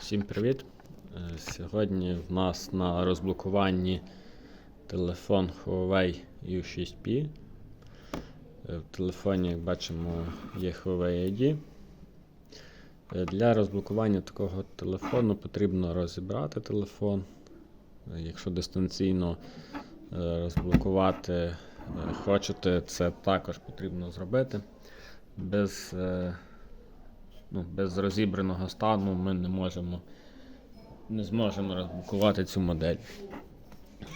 Всім привіт! Е, Сьогодні в нас на розблокуванні телефон Huawei U6P. Е, В телефоні, як бачимо, є Huawei ID. Е, Для розблокування такого телефону потрібно розібрати телефон. Якщо дистанційно розблокувати хочете, це також потрібно зробити. Без ну, без розібраного стану ми не можемо не зможемо розблокувати цю модель.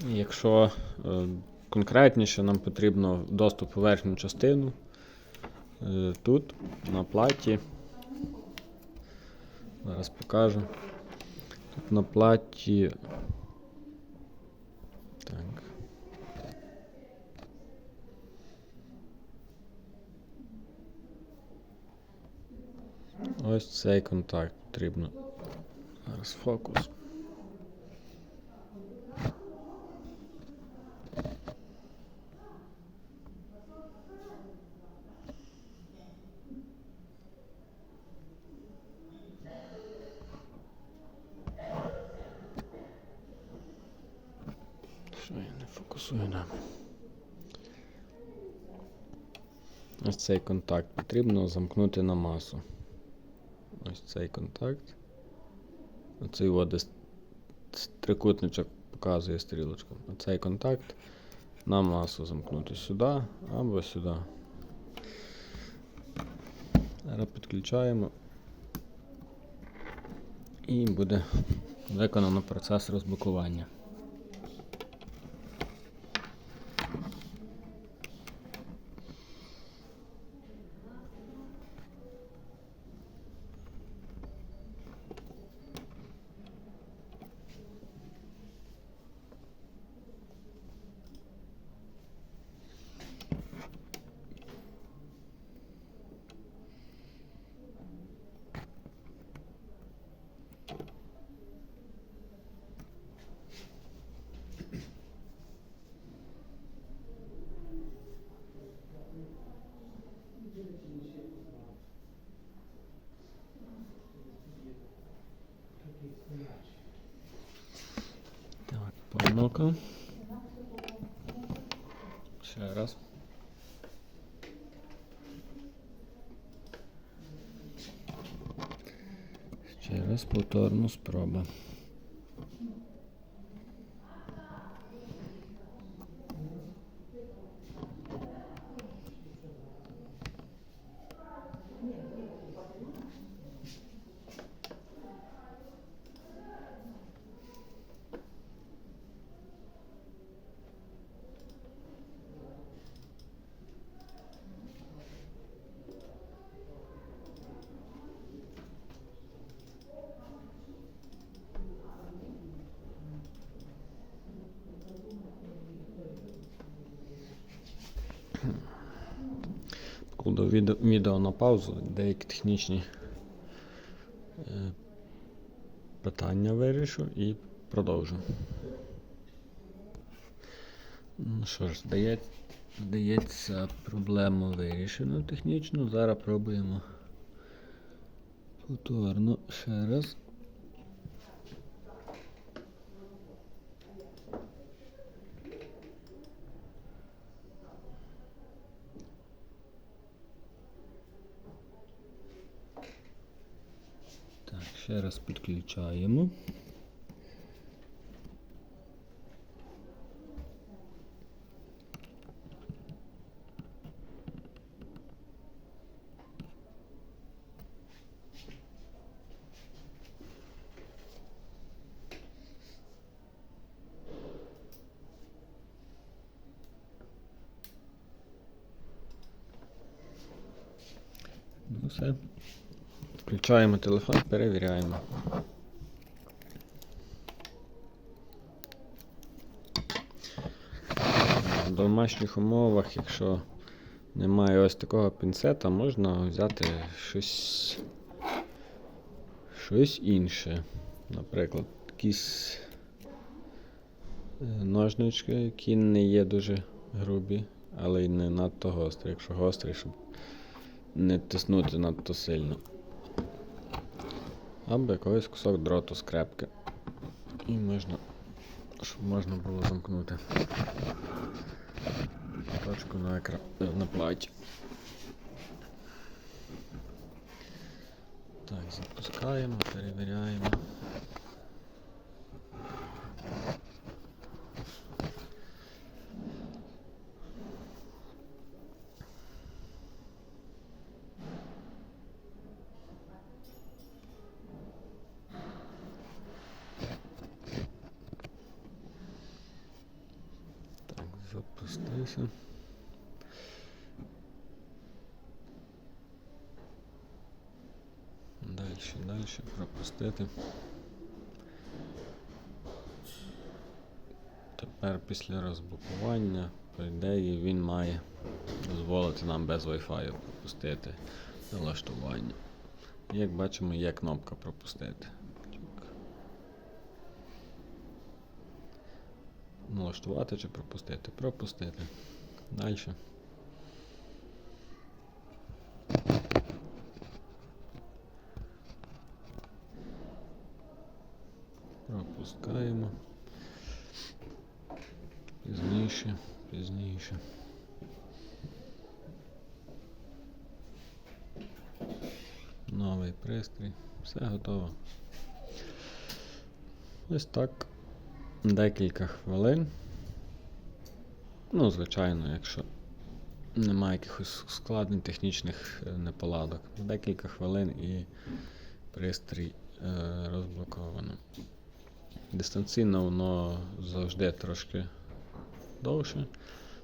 Якщо е, конкретніше, нам потрібно доступ у верхню частину. Е, тут, на платі. Зараз покажу. Тут на платі. Ось цей контакт потрібно. Зараз фокус. Ось цей контакт потрібно замкнути на масу. Ось цей контакт. Оцей от трикутничок показує стрілочку. Оцей контакт на масу замкнути сюди або сюди. Зараз підключаємо. І буде виконано процес розблокування. Так, помилка. Ще раз. Ще раз повторну спроба. Кладу відео, на паузу, деякі технічні е, питання вирішу і продовжу. Ну що ж, здається, здається, проблему вирішено технічно. Зараз пробуємо повторно ще раз. Так, ще раз підключаємо. Ну все. Включаємо телефон, перевіряємо. В домашніх умовах, якщо немає ось такого пінцета, можна взяти щось, щось інше. Наприклад, якісь е, ножнички, які не є дуже грубі, але й не надто гострі. Якщо гострі, щоб не тиснути надто сильно. Або якийсь кусок дроту скрепки. І можна, щоб можна було замкнути точку на екра... е, на платі. Так, запускаємо, перевіряємо. Так, запустився. Дальше, дальше пропустити. Тепер після розблокування, по ідеї, він має дозволити нам без Wi-Fi пропустити налаштування. Як бачимо, є кнопка пропустити. Налаштувати чи пропустити? Пропустити. Далі. Пропускаємо. Пізніше, пізніше. Новий пристрій. Все готово. Ось так. Декілька хвилин. Ну, звичайно, якщо немає якихось складень технічних е, неполадок. Декілька хвилин і пристрій е, розблоковано. Дистанційно воно завжди трошки довше,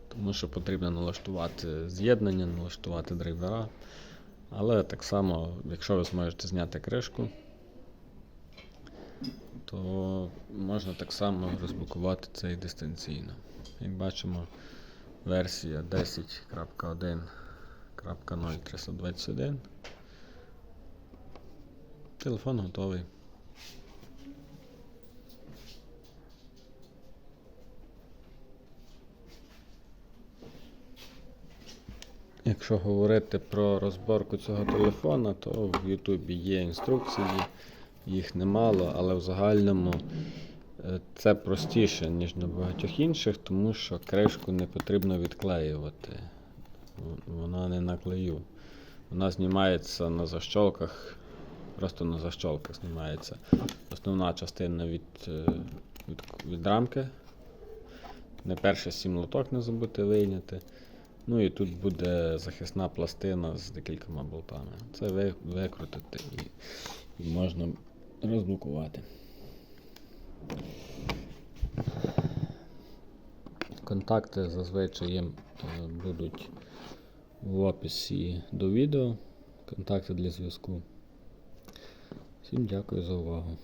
тому що потрібно налаштувати з'єднання, налаштувати драйвера. Але так само, якщо ви зможете зняти кришку, то можна так само розблокувати це і дистанційно. Як бачимо, версія 10.1.0.321. Телефон готовий. Якщо говорити про розборку цього телефона, то в Ютубі є інструкції, їх немало, але в загальному це простіше, ніж на багатьох інших, тому що кришку не потрібно відклеювати. Вона не на клею. Вона знімається на защолках, просто на защолках знімається основна частина від, е, від, від рамки. Не перше сім лоток не забути вийняти. Ну і тут буде захисна пластина з декількома болтами. Це ви- викрутити і, і можна розблокувати. Контакти зазвичай е, будуть в описі до відео. Контакти для зв'язку. Всім дякую за увагу.